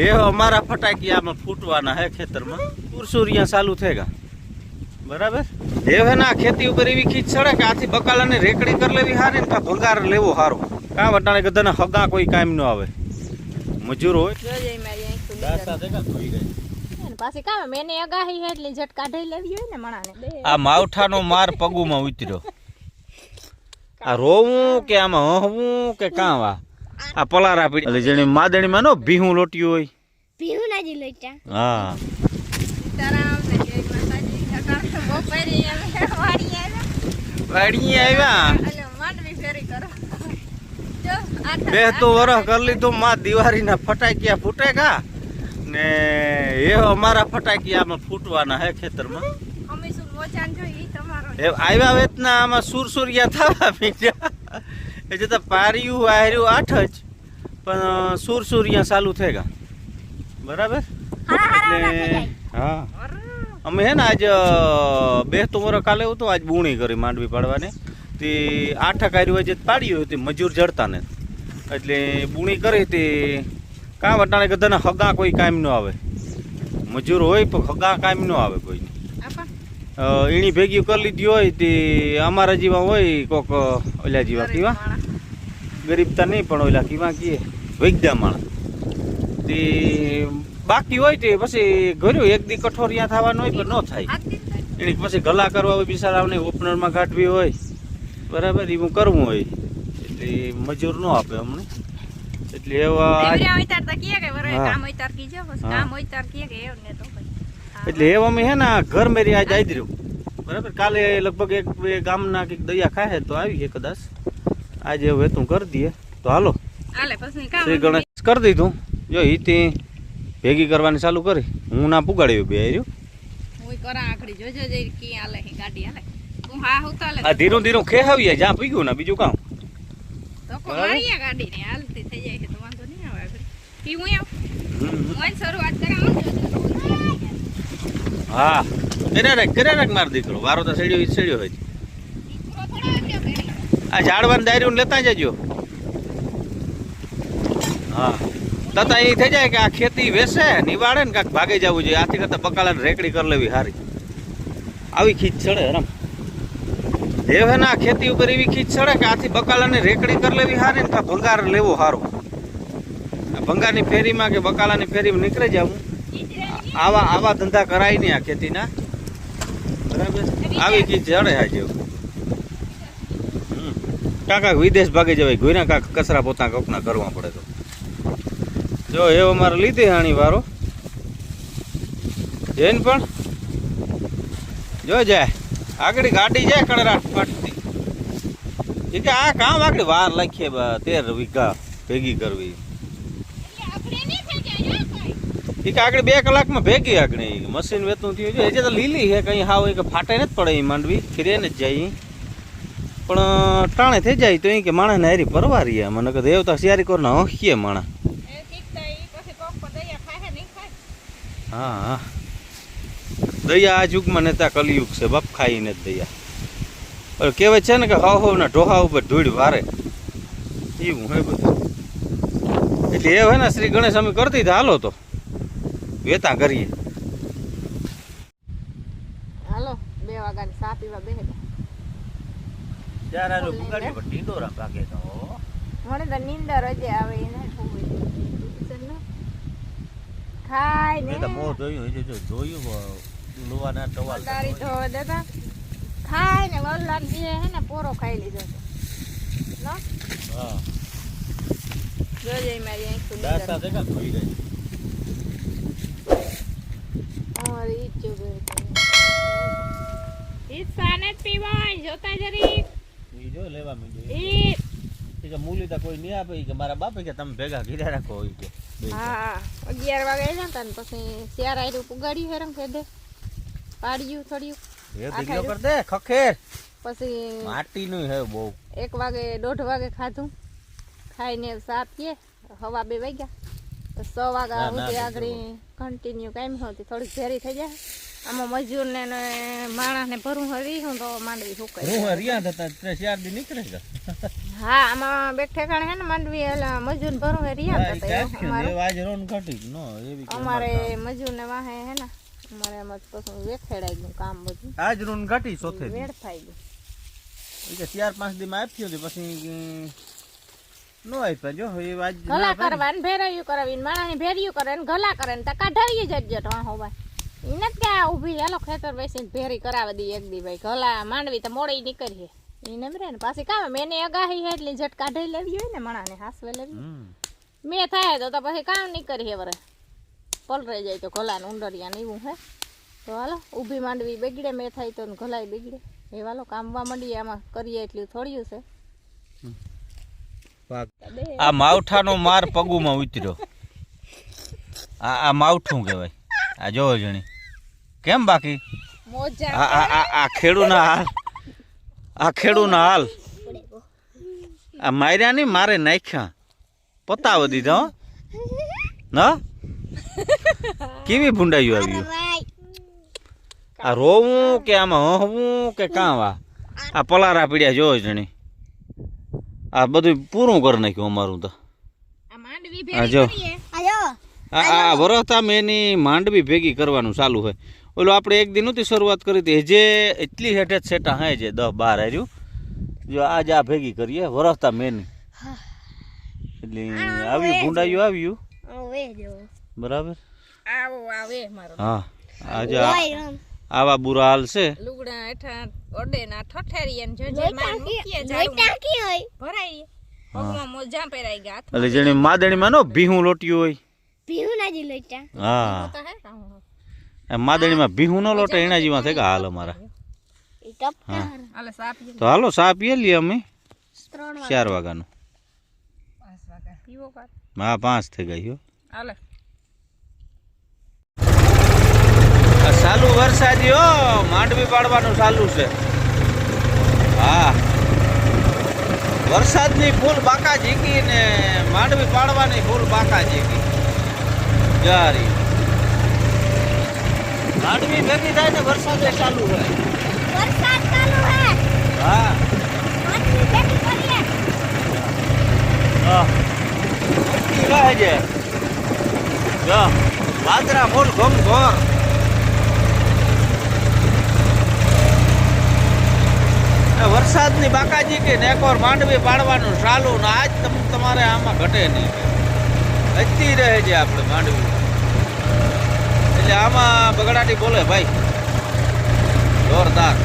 એ અમારા ફટાકી આમાં ફૂટવાના હે ખેતરમાં. પૂરસુરિયા ચાલુ થઈ ગયા બરાબર હવે ના ખેતી ઉપર એવી ખીચ ચડે કે આથી બકાલાને રેકડી કરી લેવી હારી ને ભંગાર લેવો સારો કાં વટાણે ગધાને હગા કોઈ કામ ન આવે. મજૂર હોય. પાછી કામ મેને અગાહી હે એટલે આ માવઠાનો માર પગુમાં ઉતર્યો. આ રોવું કે આમાં હવું કે કાં વા? આ પલારા પીડી એટલે જેને માદણીમાં નો ભીહું લોટ્યું હોય. ભીહું ના જી લોટ્યા. હા. વાડીએ આવ્યા. એટલે માંડવી ફેરી કરો જો આઠ બે તો વરસ કરી લીધું માં દિવાળીના ફટાકિયા ફૂટેગા ને એ અમારા ફટાકિયામાં ફૂટવાના હે ખેતરમાં. અમે શું મોચાન જોઈ ઈ તમારો. એ આવ્યા વેતના આમાં સુરસુરિયા થવા મીડ્યા. એ જતા પાર્યું વાર્યું આઠ જ. પણ સુરસુરિયા ચાલુ ગયા બરાબર? એટલે હા. અમે હે ને આજ બે તો વર કાલે તો આજ બુણી કરી માંડવી પાડવાની. તે આઠ કાર્યું આજે પાડ્યું હતું મજૂર જડતા ને. એટલે બુણી કરી તે કાં વટાણે ગધાને હગા કોઈ કામ ન આવે. મજૂર હોય પણ હગા કામ ન આવે કોઈને. એણી એની ભેગી કરી લીધી હોય તે અમારા જેવા હોય કોક ઓલા જેવા કેવા. ગરીબતા નહીં પણ ઓલા કીવા કીએ. વૈદ્યા માણસ તે બાકી હોય તે પછી ઘર્યું એક દી કઠોરિયા થવાનું હોય પણ ન થાય. એની પછી ગલા કરવા હોય બિચારાઓને ઓપનરમાં કાઢવી હોય. બરાબર એવું કરવું હોય. એટલે મજૂર ન આપે અમને. એટલે એવા. એટલે એવા અમે હે ને ઘર મેરી આજે આવી રહ્યું બરાબર કાલે લગભગ એક બે ગામના કંઈક દયા ખાય તો આવી છે કદાચ. આજે હવે તું કરી દઈએ. તો હાલો. શ્રી ગણેશ કરી દીધું. જો ઈથી ભેગી કરવાની ચાલુ કરી. હું ના પુગાડ્યું બે તાલે આ ધીરું ધીરું ખેહાવીએ જ્યાં પીગ્યું ને બીજું કામ. હું કરે રાખ કરે રાખ મારો દીકરો. વારો તો સેડ્યો સેડ્યો હોય. આ ઝાડવાનું દાયરું લેતા જજો. હા. તતા એ થઈ જાય કે આ ખેતી વેસે નિવાડે ને કાંક ભાગે જવું જોઈએ. આથી કરતા બકાલાને રેકડી કરી લેવી સારી આવી ખીચ ચડે હરમ. દેવ હે ના ખેતી ઉપર એવી ખીચ ચડે કે આથી બકાલાને રેકડી કરી લેવી સારી ને ભંગાર લેવો સારો ભંગારની ફેરીમાં કે બકાલાની ફેરીમાં નીકળી જવું આવા આવા ધંધા કરાય નહીં આ ખેતીના. બરાબર? આવી ખીચ ચડે આ જેવું કાંક, વિદેશ ભાગી જવાય. ઘોઈના કાંક કચરા પોતા કોકના કરવા પડે તો. જો, એવો મારે લીધે હાણી વારો. જઈને પણ? જો, જાય. આગળ ગાડી જાય કડરાટ ફાટતી એ આ કામ આગળ વાર લખીએ બા, તેર વીઘા ભેગી કરવી. એ આગળ બે કલાકમાં ભેગી આગળ. મશીન વેતું થયું છે. એ તો લીલી છે, કઈ હાવ કે ફાટે જ પડે એ માંડવી. ફિરે ને જ જાય. પણ ટાણે થઈ જાય તો એ કે માણસ ને હારી પરવારી મને કે દેવતા શિયારી કરો ના માણસ હા હા દયા આ યુગમાં નેતા કલયુગ છે બાપ ખાઈને જ દયા. હવે કહેવાય છે ને કે હાવ હાવ ના ઢોહા ઉપર ધૂળ વારે. એવું હોય બધું. એટલે એ હોય ને શ્રી ગણેશ અમે કરતી હતા હાલો તો. વેતા કરીએ. હાલો બે વાગ્યાની ચા પીવા બેહે જ્યારે બુગાડી પણ ઢીંડોરા પાકે તો મને તો નીંદર જ આવે એને ખાય ને. તો બહુ જોયું હજી જો જોયું લોવાના ટવાલ વલદારી ધોવા દેતા. ખાય ને વલ્લાન બે હે ને પોરો ખાઈ લીધો છે. હા. જોજે મારી આંખ ખુલી દાસા ગઈ દેખા ખોઈ ગઈ? અમારી ઈચ્છો ગઈ ઈચ્છા પીવાય જોતા જરી. જો લેવા માંડ્યું કે મૂલી તો કોઈ નહીં આપે કે મારા બાપે કે તમે ભેગા કીધા રાખો ઈ કે. હા અગિયાર વાગે જતા ને પછી શિયાર આયરું પુગાડ્યું હેરમ કે દે પાડ્યું થોડ્યું એ આ કર દે ખખેર. પછી માટીનું હે બહુ. એક વાગે દોઢ વાગે ખાધું. ખાઈને સાત કે હવા બે વાગ્યા. સો વાગ્યા સુધી આગળ કન્ટિન્યુ કામ હતી થોડીક ઝેરી થઈ જાય. આમાં મજૂર ને ને માણસ ને ભરું હરી હું તો માંડવી સુકાય હું થતા ચાર દી નીકળે છે. હા આમાં બે ઠેકાણે હે ને માંડવી એટલે મજૂર ભરું હે રિયા તો અમારે. આજ રોન ઘટી નો એવી અમારે મજૂર ને વાહે હે ને અમારે એમ જ પછી વેખેડાઈ ગયું કામ બધું. આજ રોન ઘટી સોથે થઈ ગયું. કે ચાર પાંચ દી માં આપ્યો હતી પછી નો આપ્યા જો એ વાત ગલા કરવા ને ભેરાયું કરાવીને માણસ ભેર્યું કરે ને ગલા કરે ને તો કાઢાવી જજટ તો હોવાય એને ક્યાં ઊભી હેલો ખેતર બેસીને ભેરી કરાવી દી એક દી ભાઈ. ગલા માંડવી તો મોડી નીકળીએ. એને રે ને પાછી કામ. મેને અગાહી હે એટલે ઝટ કાઢી લેવી હોય ને મણાને હાસવે લેવી. મેં થાય તો તો પછી કામ નહીં કરીએ વરે. પલરાઈ જાય તો ગલા ને ઉંડરિયા ને એવું હે. તો હાલો ઊભી માંડવી બગડે મેં થાય તો ને ગલાય બગડે. એ વાલો કામવા માંડીએ આમાં કરીએ એટલું થોડ્યું છે. આ માવઠાનો માર પગુમાં ઉતર્યો. આ આ માવઠું કહેવાય. આ જોવો જણી. કેમ બાકી? આ આ આ આ ખેડૂના હાલ. આ ખેડૂના હાલ. આ માર્યા નહીં મારે નાખ્યા. પતાવી દીધા હો. ન? કેવી ભૂંડાયું આવ્યું આ રોવું કે આમાં હવું કે કાં વા? આ પલારા પીડ્યા જોવો જણી. આ બધું પૂરું કરી નાખ્યું અમારું તો. આ જો. આ આ વરસતા મેની માંડવી ભેગી કરવાનું ચાલુ હોય. ઓલું આપણે એક દિન નહોતી શરૂઆત કરી હતી. જે એટલી હેઠે સેટા હે છે દસ બાર હાર્યું જો આજ આ ભેગી કરીએ. વરસતા મેની એટલે આવ્યું ભૂંડાયું આવ્યું. બરાબર? આવો આવે મારો. હા. આજે આવા બુરા હાલ છે. લુગડા હેઠા ઓડે ઠઠેરીએ જોજે માર મૂકીએ જાડું ભરાઈ પગમાં મોજા પહેરાઈ ગયા. એટલે જેને માદણીમાં નો ભીહું લોટ્યું હોય. હા. તો હે? લોટા એમ માદણીમાં ભીહું નો લોટો એના જીવા થઈ ગયા હાલ અમારા. તો હાલો સા પીએ. લઈએ અમે. ચાર વાગ્યાનું. હા પાંચ થઈ ગઈ ચાલુ વરસાદી હો માંડવી પાડવાનું ચાલુ છે. હા. વરસાદની ફૂલ બાકા ઝીકી ને માંડવી પાડવાની ફૂલ બાકા ઝીકી. જારી માંડવી ભેગી થાય ને વરસાદ ચાલુ હોય. હા. હા. કી રહે છે. જો વાદરા ફૂલ ઘમ ઘોર. વરસાદની બાકાજી કે ને એકવાર માંડવી પાડવાનું ચાલુ ને આજ તમ તમારે આમાં ઘટે નહીં. વધતી રહે છે આપણે માંડવી. આમાં બગડાટી બોલે ભાઈ. જોરદાર.